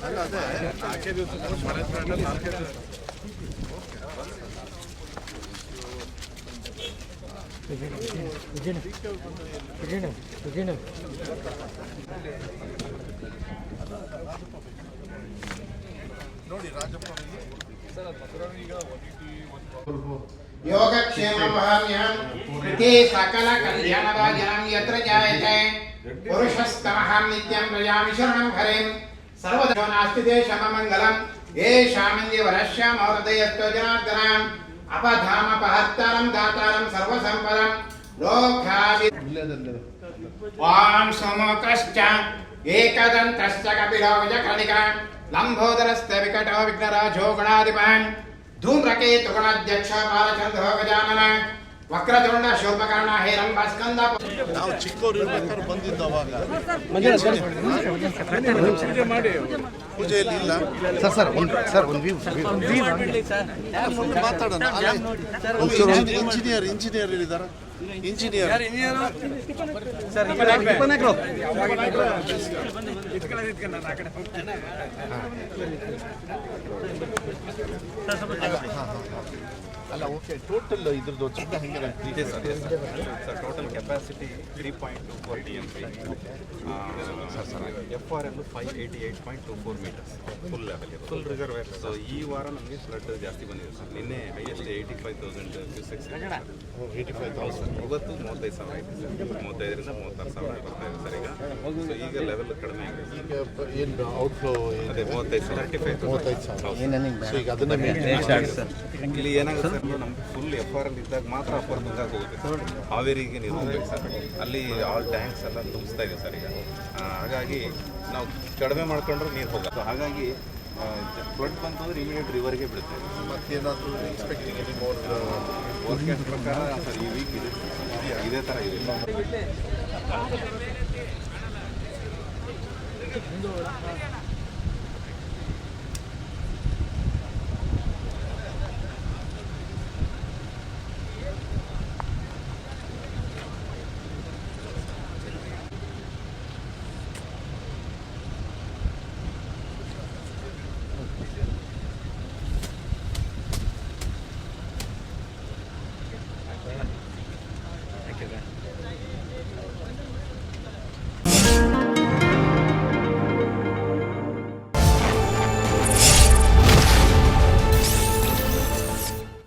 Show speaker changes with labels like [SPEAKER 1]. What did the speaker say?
[SPEAKER 1] ಅಲ್ಲ ಅದೇ ನಾಲ್ಕೇ ದಿವಸ ಮಳೆ ಸ್ಟಾರ್ಟ್ ಆಗಿ ನಾಲ್ಕೇ ದಿವಸ ನೋಡಿ ರಾಜಪ್ಪ
[SPEAKER 2] योगक्षेमवहाम्यहम् ते सकलकल्याणराजनं यत्र जायते पुरुषस्तमहं नित्यं भजामि शरणं हरें सर्वदा नास्ति ते शममङ्गलम्। येषामन्दिवरश्याम हृदयस्थो जनार्दनाम् अपधामपहत्तारं दातारं सर्वसम्पदं लोकाभि ॐ सोमोकश्च एकदन्तश्च कपिलो विजकर्णिका लम्भोदरस्य विकटो विघ्नराजो गुणाधिपान्। धूम्रकेतुगुणाध्यक्ष बालचन्द्रो गजानन। ವಕ್ರತುಂಡ ಶೋಭಕರ್ಣ ಹೇರಂಬ ಸ್ಕಂದ
[SPEAKER 1] ನಾವು ಚಿಕ್ಕವರು ಇರ್ಬೇಕಾದ್ರೆ ಬಂದಿದ್ದು ಅವಾಗ. ಪೂಜೆ ಮಾಡಿ. ಪೂಜೆಯಲ್ಲಿ ಇಲ್ಲ.
[SPEAKER 3] ಸರ್ ಸರ್ ಒಂದು ಸರ್ ಒಂದು ವ್ಯೂ
[SPEAKER 1] ಮಾತಾಡೋಣ? ಇಂಜಿನಿಯರ್ ಇಂಜಿನಿಯರ್ ಇದ್ದಾರೆ ಇಂಜಿನಿಯರ್ ಸರ್ ಅಲ್ಲ ಓಕೆ ಟೋಟಲ್ ಇದ್ರದ್ದು ಚಿಕ್ಕ ಹೆಂಗೆ
[SPEAKER 4] ಇದೆ sir sir total capacity three point two four T M C sir sir F R L five eighty eight point two four metres full level full reservoir so ಈ ವಾರ ನಮಗೆ flood ಜಾಸ್ತಿ ಬಂದಿದೆ sir ನಿನ್ನೆ highest eighty five thousand cusecs
[SPEAKER 1] eighty five thousand
[SPEAKER 4] ಇವತ್ತು ಮೂವತ್ತೈದು ಸಾವಿರ ಐತೆ ಸರ್ ಮೂವತ್ತೈದರಿಂದ ಮೂವತ್ತಾರು ಸಾವಿರ ಬರ್ತಾ ಇದೆ ಸರ್ ಈಗ. ಸೊ ಈಗ ಲೆವೆಲ್ ಕಡಿಮೆ ಆಗಿದೆ
[SPEAKER 1] ಈಗ ಏನು ಔಟ್ಫ್ಲೋ
[SPEAKER 4] ಅದೇ ಮೂವತ್ತೈದು ಸಾವಿರ. ತರ್ಟಿ ಫೈವ್
[SPEAKER 1] ಮೂವತ್ತೈದು ಸಾವಿರ ಸೊ ಈಗ ಅದನ್ನು
[SPEAKER 4] ಇಲ್ಲಿ ಏನಾಗುತ್ತೆ ಸರ್ ನಮ್ಗೆ ಫುಲ್ ಎಫ್ ಆರ್ ಅಲ್ಲಿ ಇದ್ದಾಗ ಮಾತ್ರ ಅಫರ್ ಬಂದಾಗ ಹೋಗುತ್ತೆ ಹಾವೇರಿಗೆ ನೀರು ಹೋಗ್ಬೇಕು ಸರ್. ಅಲ್ಲಿ ಆಲ್ ಟ್ಯಾಂಕ್ಸ್ ಎಲ್ಲ ತುಂಬಿಸ್ತಾ ಇದೆ ಸರ್ ಈಗ. ಹಾಗಾಗಿ ನಾವು ಕಡಿಮೆ ಮಾಡ್ಕೊಂಡ್ರೆ ನೀರು ಹೋಗುತ್ತೆ ಹಾಗಾಗಿ ಫ್ಲಡ್ ಬಂತಂದ್ರೆ ಇಮಿಡಿಯೇಟ್ ರಿವರ್ಗೆ ಬಿಡುತ್ತೆ.
[SPEAKER 1] ಮತ್ತೇನಾದರೂ ಎಕ್ಸ್ಪೆಕ್ಟಿಂಗ್ ಮೋರ್
[SPEAKER 4] ಫೋರ್ಕಾಸ್ಟ್ ಪ್ರಕಾರ ಸರ್ ಈ ವೀಕ್ ಇದೆ. ಇದೇ ಥರ ಇದೆ.